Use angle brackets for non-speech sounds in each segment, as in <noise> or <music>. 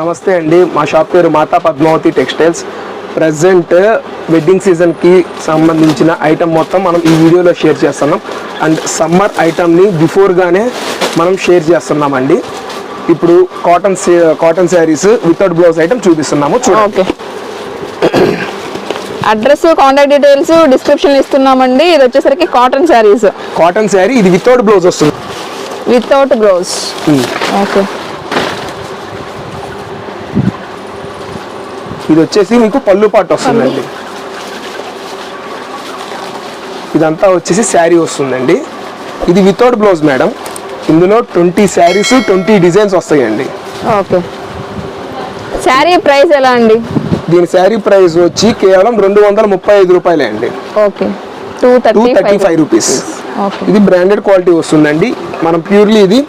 నమస్తే అండి. మా షాప్ పేరు Mata Padmavathi textiles. Present wedding సీజన్కి సంబంధించిన ఐటమ్ మొత్తం మనం ఈ వీడియోలో షేర్ చేస్తున్నాం. అండ్ సమ్మర్ ఐటమ్ని బిఫోర్గానే మనం షేర్ చేస్తున్నామండి ఇప్పుడు cotton cotton saris without blouse item చూపిస్తున్నాము. చూడండి. Okay address contact details description ఇస్తున్నామండి. ఇది వచ్చేసరికి కాటన్ శారీస్ కాటన్ శారీ ఇది వితౌట్ బ్లౌజ్ వస్తుంది. Without blouse. ఓకే ఇది వచ్చేసి మీకు పళ్ళు పాటు వస్తుందండి. ఇదంతా వచ్చేసి శారీ వస్తుందండి. ఇది వితౌట్ బ్లౌజ్ మేడం. ఇందులో ట్వంటీ శారీస్ ట్వంటీ డిజైన్స్ వస్తాయండి. ఓకే. శారీ ప్రైస్ ఎలా అండి? దీని శారీ ప్రైస్ వచ్చి కేవలం రెండు వందల ముప్పై ఐదు రూపాయలే అండి. Okay. Two thirty five rupees ఇది బ్రాండెడ్ క్వాలిటీ వస్తుందండి. మనం ప్యూర్లీ ఇది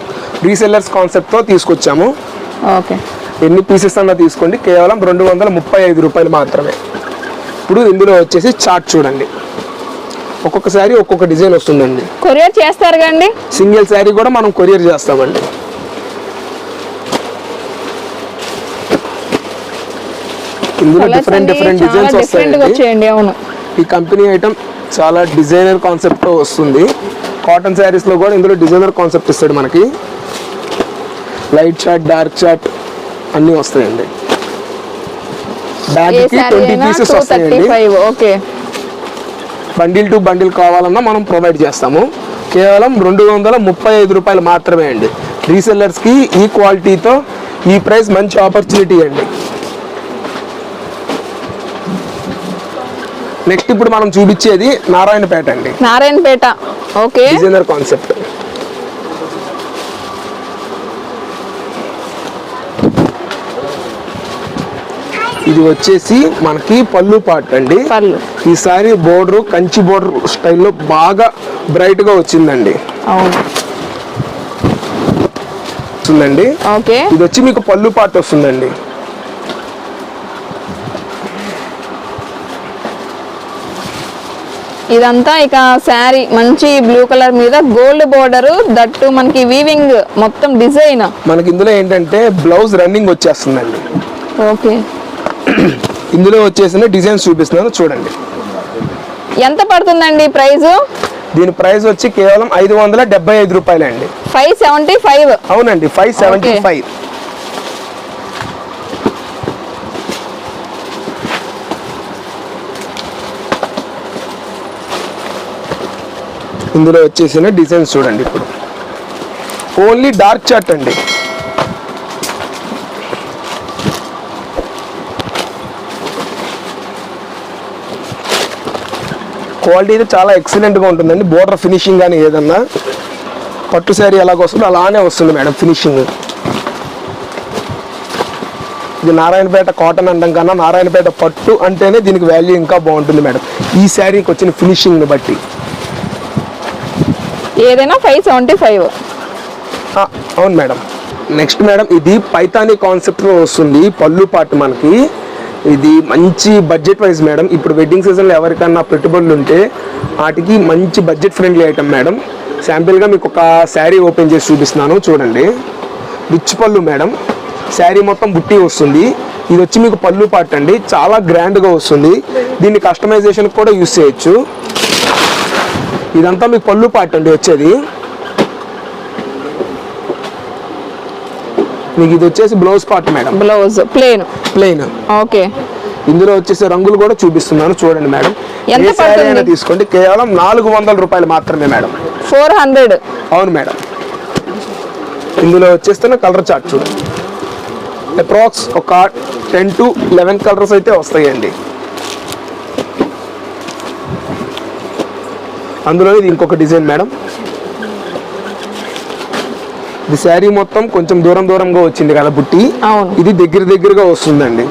రీసెల్లర్స్ కాన్సెప్ట్తో తీసుకొచ్చాము. ఓకే. ఎన్ని పీసెస్ అన్నా తీసుకోండి. కేవలం రెండు వందల ముప్పై ఐదు రూపాయలు మాత్రమే. ఇప్పుడు ఇందులో వచ్చేసి చార్ట్ చూడండి. ఒక్కొక్క శారీ ఒక్కొక్క డిజైన్ వస్తుందండి. కొరియర్ చేస్తారు కండి సింగిల్ శారీ కూడా మనం కొరియర్ చేస్తామండి. ఇందులో డిఫరెంట్ డిఫరెంట్ డిజైన్స్ వస్తాయండి. అవును. ఈ కంపెనీ ఐటమ్ చాలా డిజైనర్ కాన్సెప్ట్తో వస్తుంది. కాటన్ శారీస్లో కూడా ఇందులో డిజైనర్ కాన్సెప్ట్ ఇస్తాడు మనకి. లైట్ చార్ట్ డార్క్ చార్ట్ అన్నీ వస్తాయండి. బ్యాగ్కి ట్వంటీ పీసెస్ వస్తాయండి. ఓకే. బండిల్ టు బండిల్ కావాలన్నా మనం ప్రొవైడ్ చేస్తాము. కేవలం రెండు వందల ముప్పై ఐదు రూపాయలు మాత్రమే అండి. రీసెల్లర్స్కి ఈ క్వాలిటీతో ఈ ప్రైస్ మంచి ఆపర్చునిటీ అండి. నెక్స్ట్ ఇప్పుడు మనం చూపించేది నారాయణపేట అండి. నారాయణపేట ఓకే. డిజైనర్ కాన్సెప్ట్ ఇది వచ్చేసి మనకి పళ్ళు పాట్ అండి. పళ్ళు. ఈసారి బోర్డర్ కంచి బోర్డర్ స్టైల్లో బాగా బ్రైట్గా వచ్చిందండి. అవును. వస్తుందండి. ఓకే. ఇది వచ్చి మీకు పళ్ళు పాట్ వస్తుందండి. ఇదంతా ఇక శారీ మంచి బ్లూ కలర్ మీద గోల్డ్ బోర్డర్ దట్టు మనకి వీవింగ్ మొత్తం డిజైన్ మనకి ఇందులో ఏంటంటే బ్లౌజ్ రన్నింగ్ వచ్చేస్తుందండి. ఓకే. <clears throat> ఇందులో వచ్చేసిన డిజైన్స్ చూపిస్తున్నాను చూడండి. ఎంత పడుతుందండి ప్రైస్ దీని ప్రైస్ వచ్చి కేవలం ఐదు వందల డెబ్బై ఐదు రూపాయలే అండి ఫైవ్ సెవెంటీ ఫైవ్. అవునండి ఫైవ్ సెవెంటీ. ఫైవ్. ఇందులో వచ్చేసిన డిజైన్స్ చూడండి ఇప్పుడు. ఓన్లీ డార్క్ చార్ట్ అండి. క్వాలిటీ అయితే చాలా ఎక్సలెంట్గా ఉంటుందండి. బోర్డర్ ఫినిషింగ్ కానీ ఏదన్నా పట్టు శారీ ఎలాగ వస్తుందో అలానే వస్తుంది మేడం ఫినిషింగ్. ఇది నారాయణపేట కాటన్ అంటాం కన్నా నారాయణపేట పట్టు అంటేనే దీనికి వాల్యూ ఇంకా బాగుంటుంది మేడం. ఈ శారీకి వచ్చిన ఫినిషింగ్ని బట్టి. ఏదైనా ఫైవ్ సెవెంటీ ఫైవ్. అవును మేడం. నెక్స్ట్ మేడం ఇది పైతానీ కాన్సెప్ట్లో వస్తుంది. పళ్ళు పాటు మనకి. ఇది మంచి బడ్జెట్ వైజ్ మేడం ఇప్పుడు వెడ్డింగ్ సీజన్లో ఎవరికన్నా పెట్టుబడులు ఉంటే వాటికి మంచి బడ్జెట్ ఫ్రెండ్లీ ఐటమ్ మేడం శాంపిల్గా మీకు ఒక శారీ ఓపెన్ చేసి చూపిస్తున్నాను చూడండి. రిచ్ పళ్ళు మేడం శారీ మొత్తం బుట్టి వస్తుంది. ఇది వచ్చి మీకు పళ్ళు పార్ట్ అండి. చాలా గ్రాండ్గా వస్తుంది. దీన్ని కస్టమైజేషన్ కూడా యూస్ చేయొచ్చు. ఇదంతా మీకు పళ్ళు పార్ట్ అండి వచ్చేది. మీకు ఇది వచ్చేసి blouse part madam blouse plain plain okay ఇందులో వచ్చేసి రంగులు కూడా చూపిస్తున్నాను చూడండి మేడం ఎంత పడుతుంది? తీసుకోండి. కేవలం నాలుగు వందల రూపాయలు మాత్రమే మేడం ఫోర్ హండ్రెడ్ అవును మేడం ఇందులో వచ్చేస్తున్న కలర్ చార్ట్ చూడండి. అప్రాక్స్ ఒక టెన్ టు లెవెన్ కలర్స్ అయితే వస్తాయండి. అందులో ఇది ఇంకొక డిజైన్ మేడం ఇది శారీ మొత్తం కొంచెం దూరం దూరంగా వచ్చింది కదా బుట్టి. ఇది దగ్గర దగ్గరగా వస్తుందండి.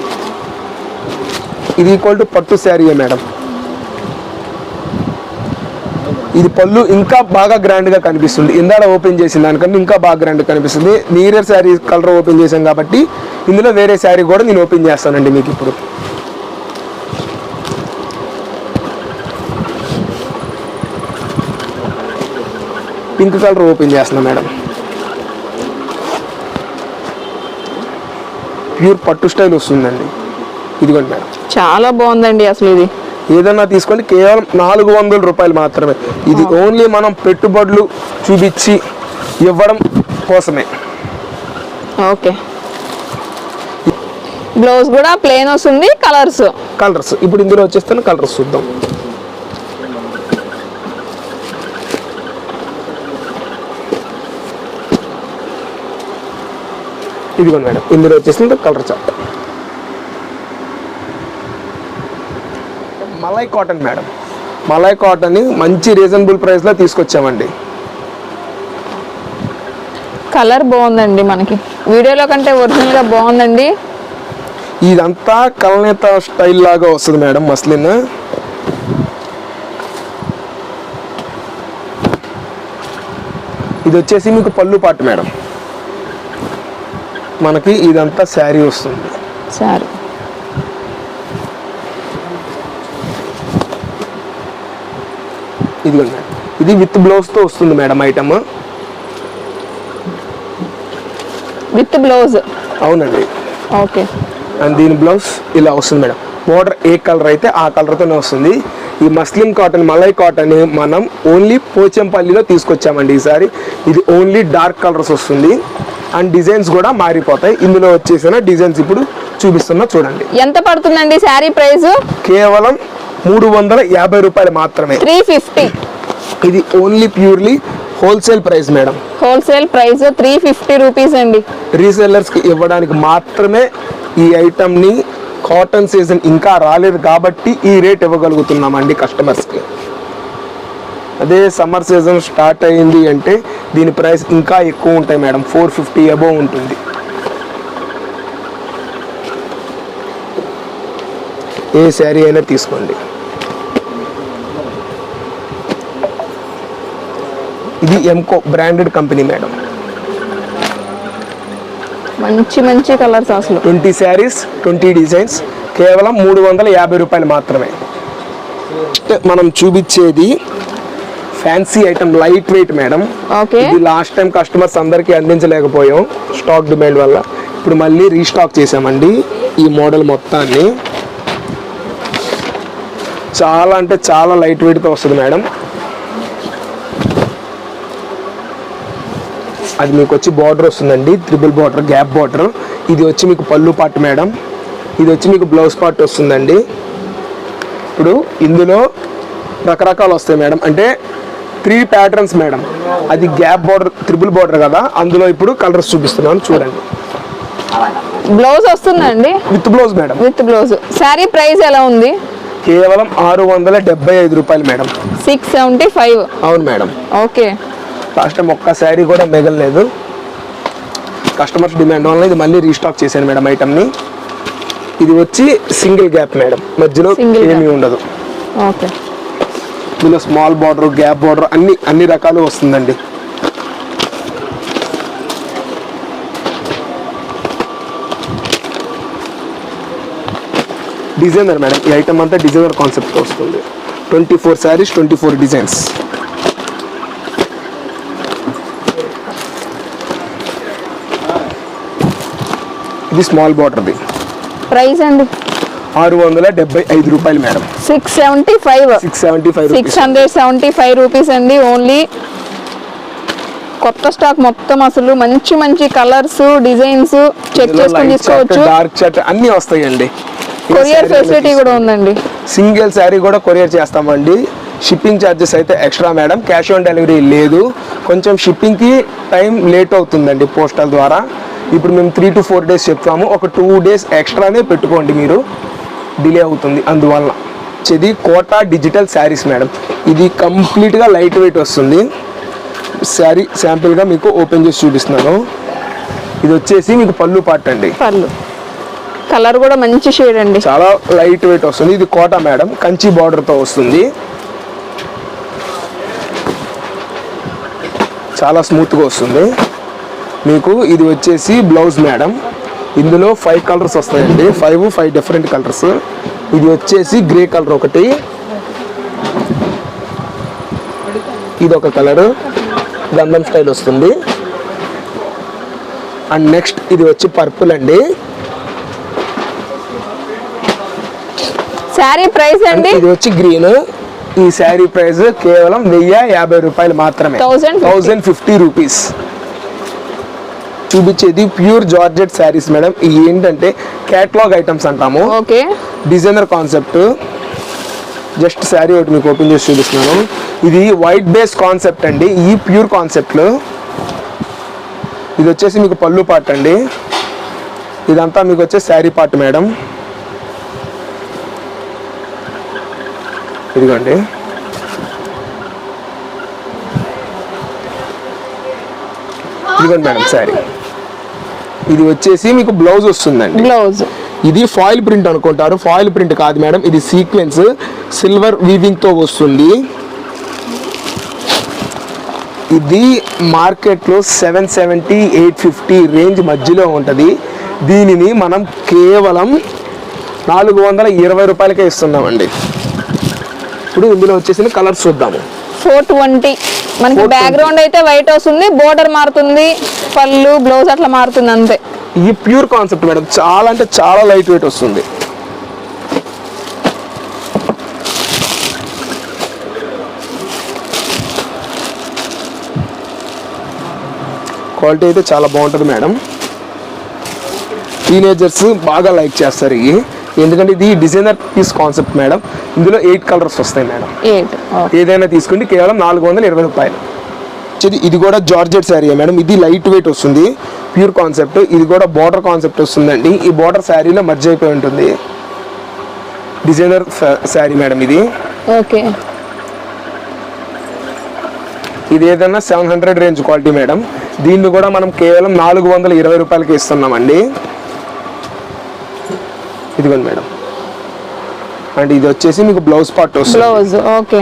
ఇది ఈక్వల్ టు పట్టు శారీయే మేడం. ఇది పళ్ళు ఇంకా బాగా గ్రాండ్గా కనిపిస్తుంది. ఇందాడ ఓపెన్ చేసిన దానికన్నా ఇంకా బాగా గ్రాండ్ కనిపిస్తుంది. నీరర్ శారీ కలర్ ఓపెన్ చేశాం కాబట్టి ఇందులో వేరే శారీ కూడా నేను ఓపెన్ చేస్తానండి మీకు ఇప్పుడు. పింక్ కలర్ ఓపెన్ చేస్తున్నా మేడం. ప్యూర్ పట్టు స్టైల్ వస్తుందండి. ఇదిగోండి మేడం. చాలా బాగుందండి అసలు ఇది. ఏదన్నా తీసుకోండి కేవలం నాలుగు వందల రూపాయలు మాత్రమే. ఇది ఓన్లీ మనం పెట్టుబడులు చూపించి ఇవ్వడం కోసమే. ఓకే. బ్లౌజ్ కూడా ప్లేన్ వస్తుంది కలర్స్. కలర్స్. ఇప్పుడు ఇందులో వచ్చేస్తే కలర్స్ చూద్దాం. ఇదిగోండి మేడం ఇందులో వచ్చేసింది colour chart. Malai cotton madam. Malai cotton మంచి రీజనబుల్ ప్రైస్లో తీసుకొచ్చామండి. కలర్ బాగుందండి మనకి. వీడియోలో కంటే ఒరిజినల్గా బాగుందండి. ఇదంతా కలనేత స్టైల్ లాగా వస్తుంది మేడం మస్లిన్. ఇది వచ్చేసి మీకు పళ్ళు పాటు మేడం. మనకి ఇదంతా శారీ వస్తుంది. ఇదిగోండి. ఇది విత్ బ్లౌజ్తో వస్తుంది మేడం ఐటమ్. With blouse. అవునండి. ఓకే. అండ్ దీని బ్లౌజ్ ఇలా వస్తుంది మేడం. బోర్డర్ ఏ కలర్ అయితే ఆ కలర్తోనే వస్తుంది. ఈ మస్లిన్ కాటన్ మలై కాటన్ మనం ఓన్లీ పోచంపల్లిలో తీసుకొచ్చామండి ఈసారి ఇది ఓన్లీ డార్క్ కలర్స్ వస్తుంది. అండ్ డిజైన్స్ కూడా మారిపోతాయి. ఇందులో వచ్చేసిన డిజైన్స్ ఇప్పుడు చూపిస్తున్నా చూడండి. ఎంత పడుతుందండి శారీ ప్రైస్ కేవలం మూడు వందల యాభై రూపాయలు మాత్రమే. Three fifty. ఇది only purely wholesale price madam. Wholesale price three fifty rupees అండి. రీసెల్లర్స్కి ఇవ్వడానికి మాత్రమే ఈ ఐటమ్ని కాటన్ సీజన్ ఇంకా రాలేదు కాబట్టి ఈ రేట్ ఇవ్వగలుగుతున్నామండి కస్టమర్స్కి. అదే సమ్మర్ సీజన్ స్టార్ట్ అయింది అంటే దీని ప్రైస్ ఇంకా ఎక్కువ ఉంటాయి మేడం. ఫోర్ ఫిఫ్టీ అబోవ్ ఉంటుంది. ఏ శారీ అయినా తీసుకోండి. ఇది ఎంకో బ్రాండెడ్ కంపెనీ మేడం. మంచి మంచి కలర్స్ అసలు. ట్వంటీ శారీస్ ట్వంటీ డిజైన్స్ కేవలం మూడు వందల యాభై రూపాయలు మాత్రమే. మనం చూపించేది fancy item light weight madam okay ఇది లాస్ట్ టైం కస్టమర్స్ అందరికీ అందించలేకపోయాం స్టాక్ డిమాండ్ వల్ల. ఇప్పుడు మళ్ళీ రీస్టాక్ చేసామండి ఈ మోడల్ మొత్తాన్ని. చాలా అంటే చాలా లైట్ వెయిట్తో వస్తుంది మేడం అది మీకు వచ్చి బార్డర్ వస్తుందండి త్రిబుల్ బార్డర్ గ్యాప్ బార్డర్ ఇది వచ్చి మీకు పళ్ళు పార్ట్ మేడం ఇది వచ్చి మీకు బ్లౌజ్ పార్ట్ వస్తుందండి. ఇప్పుడు ఇందులో రకరకాలు వస్తాయి మేడం అంటే త్రీ ప్యాటర్న్స్ మేడం. అది గ్యాప్ బార్డర్ త్రిబుల్ బార్డర్ కదా. అందులో ఇప్పుడు కలర్స్ చూపిస్తున్నాను చూడండి. బ్లౌజ్ వస్తుందండి? With blouse madam. With blouse. Sari price ఎలా ఉంది? కేవలం ఆరు వందల డెబ్బై ఐదు రూపాయలు మేడం. Six seventy five. అవును మేడం. ఓకే. లాస్ట్ టైం ఒక్క శారీ కూడా మిగలలేదు. కస్టమర్స్ డిమాండ్ వల్ల ఇది మళ్ళీ రీస్టాక్ చేశాను మేడం ఐటమ్ని ఇది వచ్చి సింగిల్ గ్యాప్ మేడం. మధ్యలో ఏమీ. ఉండదు. ఓకే. ఇందులో స్మాల్ బార్డర్ గ్యాప్ బార్డర్ అన్ని అన్ని రకాలు వస్తుందండి. డిజైనర్ మేడం ఈ ఐటమ్ అంతా డిజైనర్ కాన్సెప్ట్ వస్తుంది. Twenty four saris twenty four designs. ఇది స్మాల్ బార్డర్ది. ప్రైస్ అండి? ఆరు వందల డెబ్బై ఐదు రూపాయలు madam. Six seventy five six seventy five six hundred seventy five rupees అండి ఓన్లీ. కొత్త స్టాక్ మొత్తం అసలు మంచి మంచి కలర్స్ డిజైన్స్ చెక్ చేసుకొని తీసుకోవచ్చు. డార్క్ షర్ట్ అన్ని వస్తాయండి. కొరియర్ ఫెసిలిటీ కూడా ఉందండి. సింగిల్ శారీ కూడా కొరియర్ చేస్తామండి. షిప్పింగ్ ఛార్జెస్ అయితే extra madam. Cash on delivery లేదు. కొంచెం షిప్పింగ్కి టైం లేట్ అవుతుందండి పోస్టల్ ద్వారా. ఇప్పుడు మేము త్రీ టు ఫోర్ డేస్ చెప్తాము. ఒక టూ డేస్ ఎక్స్ట్రానే పెట్టుకోండి మీరు. డిలే అవుతుంది. అందువల్ల వచ్చేది కోటా డిజిటల్ శారీస్ మేడం. ఇది కంప్లీట్గా లైట్ వెయిట్ వస్తుంది. శారీ శాంపిల్గా మీకు ఓపెన్ చేసి చూపిస్తున్నాను. ఇది వచ్చేసి మీకు పళ్ళు పాట అండి. పళ్ళు. కలర్ కూడా మంచి షేడ్ అండి. చాలా లైట్ వెయిట్ వస్తుంది. ఇది కోటా మేడం. కంచి బార్డర్తో వస్తుంది. చాలా స్మూత్గా వస్తుంది. మీకు ఇది వచ్చేసి బ్లౌజ్ మేడం. ఇందులో ఫైవ్ కలర్స్ వస్తాయండి. ఫైవ్ ఫైవ్ డిఫరెంట్ కలర్స్ ఇది వచ్చేసి గ్రే కలర్ ఒకటి. ఇది ఒక కలర్ గంధం స్టైల్ వస్తుంది. అండ్ నెక్స్ట్ ఇది వచ్చి పర్పుల్ అండి. శారీ ప్రైస్ అండి? ఇది వచ్చి గ్రీన్ ఈ శారీ ప్రైస్ కేవలం వెయ్యి యాభై రూపాయలు మాత్రమే. 1050. థౌజండ్ ఫిఫ్టీ రూపీస్ చూపించేది ప్యూర్ జార్జెట్ శారీస్ మేడం. ఇవి ఏంటంటే క్యాట్లాగ్ ఐటమ్స్ అంటాము. Okay. Designer concept just sari ఒకటి మీకు ఓపెన్ చేసి చూపిస్తున్నాను. ఇది వైట్ బేస్ కాన్సెప్ట్ అండి. ఈ ప్యూర్ కాన్సెప్ట్లు ఇది వచ్చేసి మీకు పళ్ళు పార్ట్ అండి. ఇదంతా మీకు వచ్చే శారీ పార్ట్ మేడం. ఇదిగోండి. ఇదిగోండి మేడం శారీ. ఇది వచ్చేసి మీకు బ్లౌజ్ వస్తుందండి. బ్లౌజ్ ఇది ఫాయిల్ ప్రింట్ అనుకుంటారు. ఫాయిల్ ప్రింట్ కాదు మేడం ఇది సీక్వెన్స్ సిల్వర్ వీవింగ్తో వస్తుంది. ఇది మార్కెట్లో seven seventy eight fifty range మధ్యలో ఉంటుంది. దీనిని మనం కేవలం నాలుగు వందల ఇరవై రూపాయలకే ఇస్తున్నామండి. ఇప్పుడు ఇందులో వచ్చేసిన కలర్స్ చూద్దాము. ఫోర్ ట్వంటీ మనకి 420. బ్యాక్గ్రౌండ్ అయితే వైట్ వస్తుంది బోర్డర్ మారుతుంది పళ్ళు బ్లౌజ్ అట్లా మారుతుంది అంతే. ఈ ప్యూర్ కాన్సెప్ట్ మేడం చాలా అంటే చాలా లైట్ వెయిట్ వస్తుంది. క్వాలిటీ అయితే చాలా బాగుంటుంది మేడం. టీనేజర్స్ బాగా లైక్ చేస్తారు ఇవి ఎందుకంటే ఇది డిజైనర్ పీస్ కాన్సెప్ట్ మేడం ఇందులో ఎయిట్ కలర్స్ వస్తాయి మేడం ఏదైనా తీసుకుంటే కేవలం నాలుగు వందల ఇరవై రూపాయలు. ఇది ఇది కూడా జార్జెట్ శారీ మేడం ఇది లైట్ వెయిట్ వస్తుంది ప్యూర్ కాన్సెప్ట్ ఇది కూడా బార్డర్ కాన్సెప్ట్ వస్తుందండి. ఈ బార్డర్ శారీలో మర్జ్ అయిపోయి ఉంటుంది. డిజైనర్ శారీ మేడం ఇది. ఓకే ఇది ఏదైనా seven hundred range quality madam దీన్ని కూడా మనం కేవలం నాలుగు వందల ఇరవై రూపాయలకి ఇస్తున్నామండి. ఇదిగోండి మేడం. అండ్ ఇది వచ్చేసి మీకు బ్లౌజ్ పార్ట్ వస్తుంది. Blouse okay.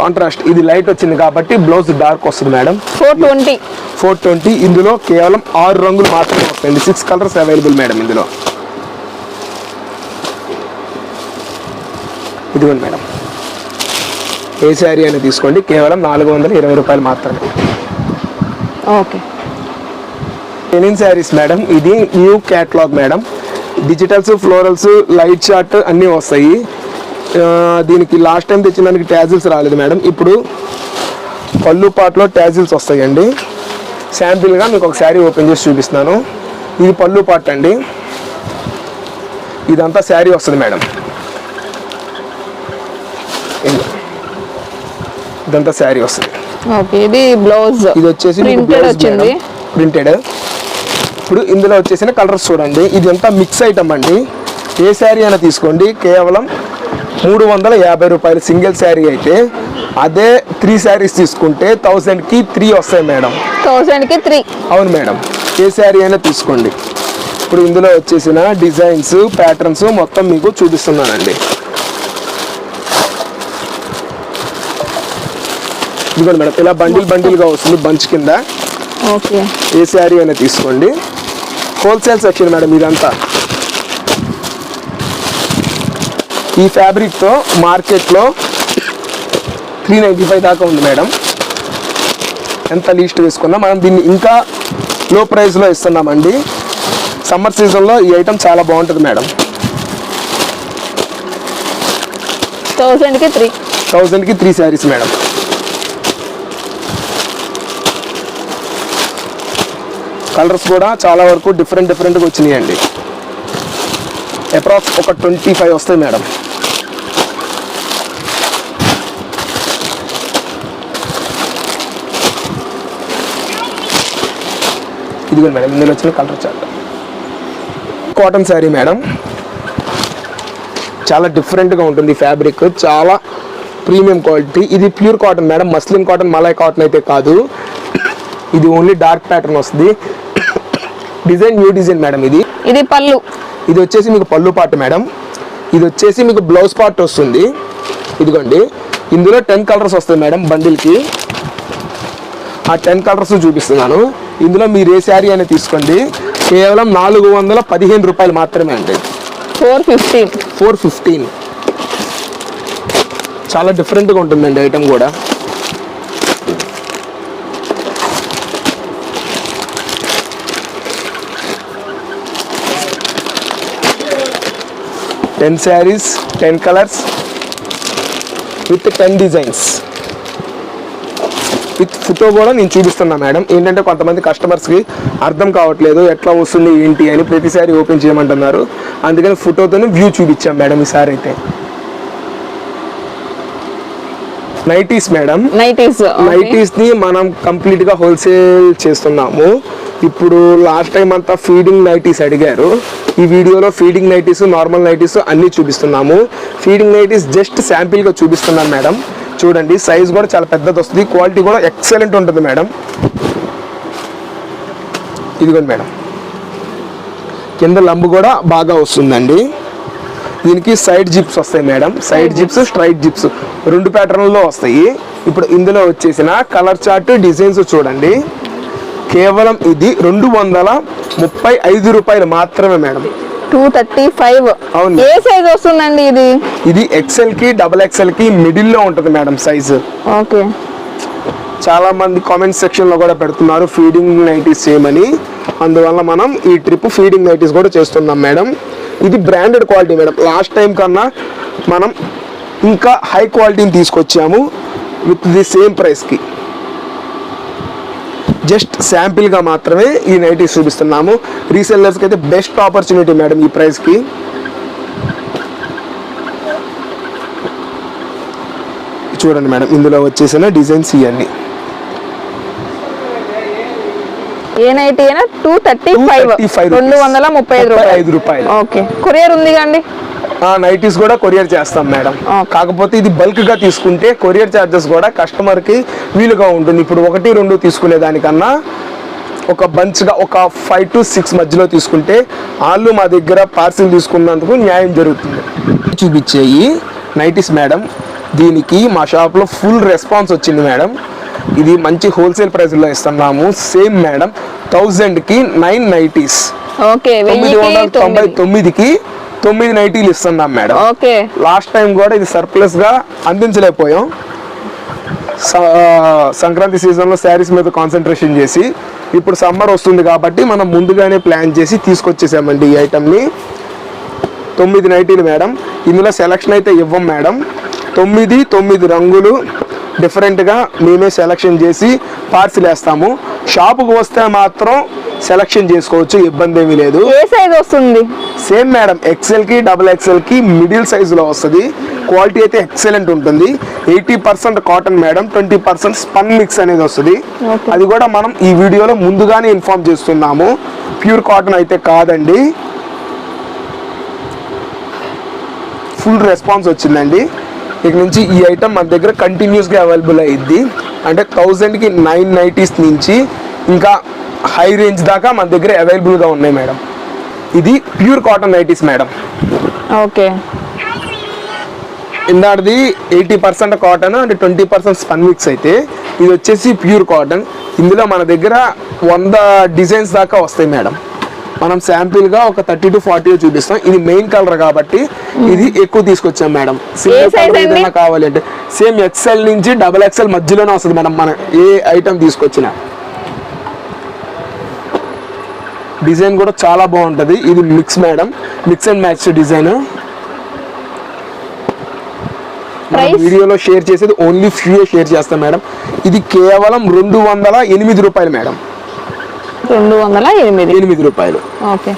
కాంట్రాస్ట్ ఇది లైట్ వచ్చింది కాబట్టి బ్లౌజ్ డార్క్ వస్తుంది madam. Four twenty four twenty ఇందులో కేవలం ఆరు రంగులు మాత్రమే వస్తాయండి. సిక్స్ కలర్స్ అవైలబుల్ మేడం ఇందులో. ఇదిగోండి మేడం. ఏ శారీ అని తీసుకోండి. కేవలం నాలుగు వందల ఇరవై రూపాయలు మాత్రమే. ఓకే. లెనిన్ శారీస్ మేడం ఇది new catalogue madam. Digitals florals light chart అన్నీ వస్తాయి. దీనికి లాస్ట్ టైం తెచ్చిన దానికి ట్యాజిల్స్ రాలేదు మేడం. ఇప్పుడు పళ్ళు పాటలో ట్యాజిల్స్ వస్తాయండి. శాంపిల్గా మీకు ఒక శారీ ఓపెన్ చేసి చూపిస్తున్నాను. ఇది పళ్ళు పాట్ అండి. ఇదంతా శారీ వస్తుంది మేడం. ఇది. ఇదంతా శారీ వస్తుంది. ఇది బ్లౌజ్. ఇది వచ్చేసి ప్రింటెడ్ ఇప్పుడు ఇందులో వచ్చేసిన కలర్స్ చూడండి. ఇది అంతా మిక్స్ ఐటమ్ అండి. ఏ శారీ అయినా తీసుకోండి. కేవలం మూడు వందల యాభై రూపాయలు సింగిల్ శారీ అయితే అదే త్రీ శారీస్ తీసుకుంటే థౌజండ్కి త్రీ వస్తాయి మేడం. థౌసండ్కి త్రీ. అవును మేడం. ఏ శారీ అయినా తీసుకోండి. ఇప్పుడు ఇందులో వచ్చేసిన డిజైన్స్ ప్యాటర్న్స్ మొత్తం మీకు చూపిస్తున్నానండి. ఇదిగోండి మేడం ఇలా బండిల్ బండిల్గా వస్తుంది బంచ్ కింద. ఓకే. ఏ శారీ అయినా తీసుకోండి. హోల్సేల్ సెక్షన్ మేడం ఇదంతా. ఈ ఫ్యాబ్రిక్తో మార్కెట్లో త్రీ నైంటీ ఫైవ్ దాకా ఉంది మేడం ఎంత లీస్ట్ వేసుకున్నా మనం దీన్ని ఇంకా లో ప్రైస్లో ఇస్తున్నామండి సమ్మర్ సీజన్లో ఈ ఐటమ్ చాలా బాగుంటుంది మేడం థౌసండ్కి త్రీ థౌజండ్కి త్రీ శారీస్ మేడం కలర్స్ కూడా చాలా వరకు డిఫరెంట్ డిఫరెంట్గా వచ్చినాయండి. అప్రాక్స్ ఒక ట్వంటీ ఫైవ్ వస్తాయి మేడం. ఇదిగో మేడం ఇందులో వచ్చిన colour chart. Cotton sari madam. చాలా డిఫరెంట్గా ఉంటుంది ఫ్యాబ్రిక్. చాలా ప్రీమియం క్వాలిటీ. ఇది pure cotton madam. Muslin cotton malai cotton అయితే కాదు. ఇది ఓన్లీ డార్క్ ప్యాటర్న్ వస్తుంది. డిజైన్ న్యూ డిజైన్ మేడం ఇది. ఇది పళ్ళు. ఇది వచ్చేసి మీకు పళ్ళు పాటు మేడం. ఇది వచ్చేసి మీకు బ్లౌజ్ పార్ట్ వస్తుంది. ఇదిగోండి. ఇందులో టెన్ కలర్స్ వస్తాయి మేడం బండిల్కి. ఆ టెన్ కలర్స్ చూపిస్తున్నాను. ఇందులో మీరు ఏ శారీ అనేది తీసుకోండి. కేవలం నాలుగు వందల పదిహేను రూపాయలు మాత్రమే అండి. ఫోర్ ఫిఫ్టీన్ ఫోర్ ఫిఫ్టీన్ చాలా డిఫరెంట్గా ఉంటుందండి ఐటమ్ కూడా. Ten saris ten colours with ten designs with photo కూడా నేను చూపిస్తున్నా మేడం ఏంటంటే కొంతమంది కస్టమర్స్కి అర్థం కావట్లేదు ఎట్లా వస్తుంది ఏంటి అని ప్రతిసారి ఓపెన్ చేయమంటున్నారు. అందుకని ఫోటోతోనే వ్యూ చూపించాం మేడం ఈసారి అయితే. నైటీస్ మేడం నైటీస్ నైటీస్ని మనం కంప్లీట్గా హోల్సేల్ చేస్తున్నాము. ఇప్పుడు లాస్ట్ టైం అంతా ఫీడింగ్ నైటీస్ అడిగారు. ఈ వీడియోలో ఫీడింగ్ నైటీస్ నార్మల్ నైటీస్ అన్ని చూపిస్తున్నాము. ఫీడింగ్ నైటీస్ జస్ట్ శాంపిల్గా చూపిస్తున్నాను మేడం. చూడండి సైజ్ కూడా చాలా పెద్దది వస్తుంది. క్వాలిటీ కూడా ఎక్సలెంట్ ఉంటుంది మేడం. ఇదిగోండి మేడం. కింద లంబు కూడా బాగా వస్తుందండి. దీనికి సైడ్ జిప్స్ వస్తాయి madam. Side zips straight zips రెండు ప్యాటర్న్లో వస్తాయి. ఇప్పుడు ఇందులో వచ్చేసిన కలర్ చార్ట్ డిజైన్స్ చూడండి. కేవలం ఇది రెండు వందల ముప్పై ఐదు రూపాయలు మాత్రమే మేడం. టూ థర్టీ ఫైవ్ అవును. ఏ సైజ్ వస్తుందండి ఇది? ఇది ఎక్సెల్కి డబల్ ఎక్సెల్కి మిడిల్లో ఉంటుంది మేడం సైజు ఓకే. చాలా మంది కామెంట్ సెక్షన్లో కూడా పెడుతున్నారు ఫీడింగ్ నైటీస్ చేయమని అందువల్ల మనం ఈ ట్రిప్ ఫీడింగ్ నైటీస్ కూడా చేస్తున్నాం మేడం. ఇది branded quality madam. Last time కన్నా మనం ఇంకా హై క్వాలిటీని తీసుకొచ్చాము విత్ ది సేమ్ ప్రైస్కి జస్ట్ శాంపిల్గా మాత్రమే ఈ నైటీస్ చూపిస్తున్నాము. రీసెల్లర్స్కి అయితే బెస్ట్ ఆపర్చునిటీ మేడం ఈ ప్రైస్కి చూడండి మేడం ఇందులో వచ్చేసిన డిజైన్స్ ఇవన్నీ ఏ నైటీ అయినా టూ థర్టీ ఫైవ్ 235 రెండు వందల ముప్పై ఐదు రూపాయలు. ఓకే. కొరియర్ ఉంది కండి నైటీస్ కూడా కొరియర్ చేస్తాం మేడం. కాకపోతే ఇది బల్క్గా తీసుకుంటే కొరియర్ చార్జెస్ కూడా కస్టమర్కి వీలుగా ఉంటుంది. ఇప్పుడు ఒకటి రెండు తీసుకునే దానికన్నా ఒక bunch గా ఒక ఫైవ్ టు సిక్స్ మధ్యలో తీసుకుంటే వాళ్ళు మా దగ్గర పార్సిల్ తీసుకున్నందుకు న్యాయం జరుగుతుంది. చూపించేయి నైటీస్ మేడం. దీనికి మా షాప్లో ఫుల్ రెస్పాన్స్ వచ్చింది మేడం. ఇది మంచి హోల్సేల్ ప్రైస్లో ఇస్తున్నాము. Same madam. థౌజండ్కి నైన్ నైటీస్. తొమ్మిది వందల తొంభై తొమ్మిది. తొమ్మిదికి తొమ్మిది నైటీలు ఇస్తున్నాం మేడం. ఓకే. లాస్ట్ టైం కూడా ఇది సర్ప్లస్గా అందించలేకపోయాం. సంక్రాంతి సీజన్లో శారీస్ మీద కాన్సన్ట్రేషన్ చేసి ఇప్పుడు సమ్మర్ వస్తుంది కాబట్టి మనం ముందుగానే ప్లాన్ చేసి తీసుకొచ్చేసామండి ఈ ఐటమ్ని తొమ్మిది నైటీలు మేడం. ఇందులో సెలక్షన్ అయితే ఇవ్వం మేడం. తొమ్మిది తొమ్మిది రంగులు డిఫరెంట్గా మేమే సెలక్షన్ చేసి పార్సిల్ వేస్తాము. షాపుకు వస్తే మాత్రం సెలక్షన్ చేసుకోవచ్చు ఇబ్బంది ఏమీ లేదు. ఏ సైజ్ వస్తుంది? సేమ్ మేడం ఎక్సెల్కి డబుల్ ఎక్సెల్కి మిడిల్ సైజ్లో వస్తుంది. క్వాలిటీ అయితే ఎక్సలెంట్ ఉంటుంది. Eighty percent cotton madam twenty percent spun mix అనేది వస్తుంది. అది కూడా మనం ఈ వీడియోలో ముందుగానే ఇన్ఫార్మ్ చేస్తున్నాము. ప్యూర్ కాటన్ అయితే కాదండి. ఫుల్ రెస్పాన్స్ వచ్చిందండి. ఇక నుంచి ఈ ఐటమ్ మన దగ్గర కంటిన్యూస్గా అవైలబుల్ అయ్యిద్ది అంటే థౌజండ్కి నైన్ నైటీస్ నుంచి ఇంకా హై రేంజ్ దాకా మన దగ్గర అవైలబుల్గా ఉన్నాయి మేడం. ఇది pure cotton nighties madam. Okay. ఇందాడిది eighty percent cotton అంటే ట్వంటీ పర్సెంట్ స్పన్ మిక్స్ అయితే ఇది వచ్చేసి ప్యూర్ కాటన్ ఇందులో మన దగ్గర వంద డిజైన్స్ దాకా వస్తాయి మేడం. మనం శాంపిల్గా ఒక థర్టీ టు ఫార్టీ చూపిస్తాం. ఇది మెయిన్ కలర్ కాబట్టి ఇది ఎక్కువ తీసుకొచ్చాం మేడం? ఏదైనా కావాలి అంటే సేమ్ ఎక్సెల్ నుంచి డబల్ ఎక్సెల్ మధ్యలోనే వస్తుంది మేడం. మన ఏ ఐటమ్ తీసుకొచ్చినా. డిజైన్ కూడా చాలా బాగుంటుంది. ఇది mix madam. Mix and match design? వీడియోలో షేర్ చేసేది ఓన్లీ ఫ్యూ షేర్ చేస్తాం మేడం. ఇది కేవలం రెండు వందల ఎనిమిది రూపాయలు మేడం. రెండు వందల ఎనిమిది. ఎనిమిది రూపాయలు. ఓకే.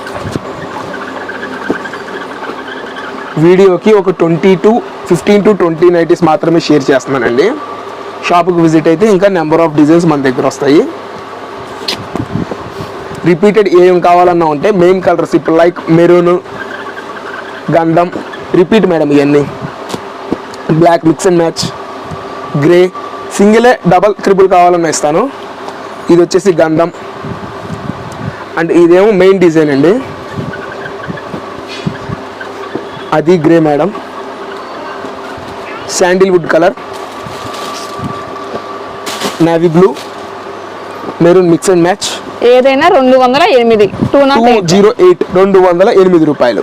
వీడియోకి ఒక twenty to fifteen to twenty nighties మాత్రమే షేర్ చేస్తున్నానండి. షాప్కి విజిట్ అయితే ఇంకా నెంబర్ ఆఫ్ డిజైన్స్ మన దగ్గర వస్తాయి. రిపీటెడ్ ఏం కావాలన్నా ఉంటే మెయిన్ కలర్స్ ఇప్పుడు లైక్ మెరూన్ గంధం రిపీట్ మేడం ఇవన్నీ. Black mix and match grey సింగిలే double triple కావాలన్నా ఇస్తాను. ఇది వచ్చేసి గంధం. అండ్ ఇదేమో మెయిన్ డిజైన్ అండి. అది grey madam sandalwood colour navy blue maroon mix and match ఏదైనా రెండు వందల ఎనిమిది. టూ జీరో ఎయిట్ రెండు వందల ఎనిమిది రూపాయలు.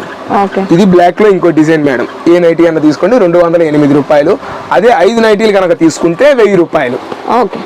ఇది బ్లాక్లో ఇంకో డిజైన్ మేడం ఏ నైటీ అన్న తీసుకోండి రెండు వందల ఎనిమిది రూపాయలు. అదే ఐదు నైటీలు కనుక తీసుకుంటే వెయ్యి రూపాయలు. ఓకే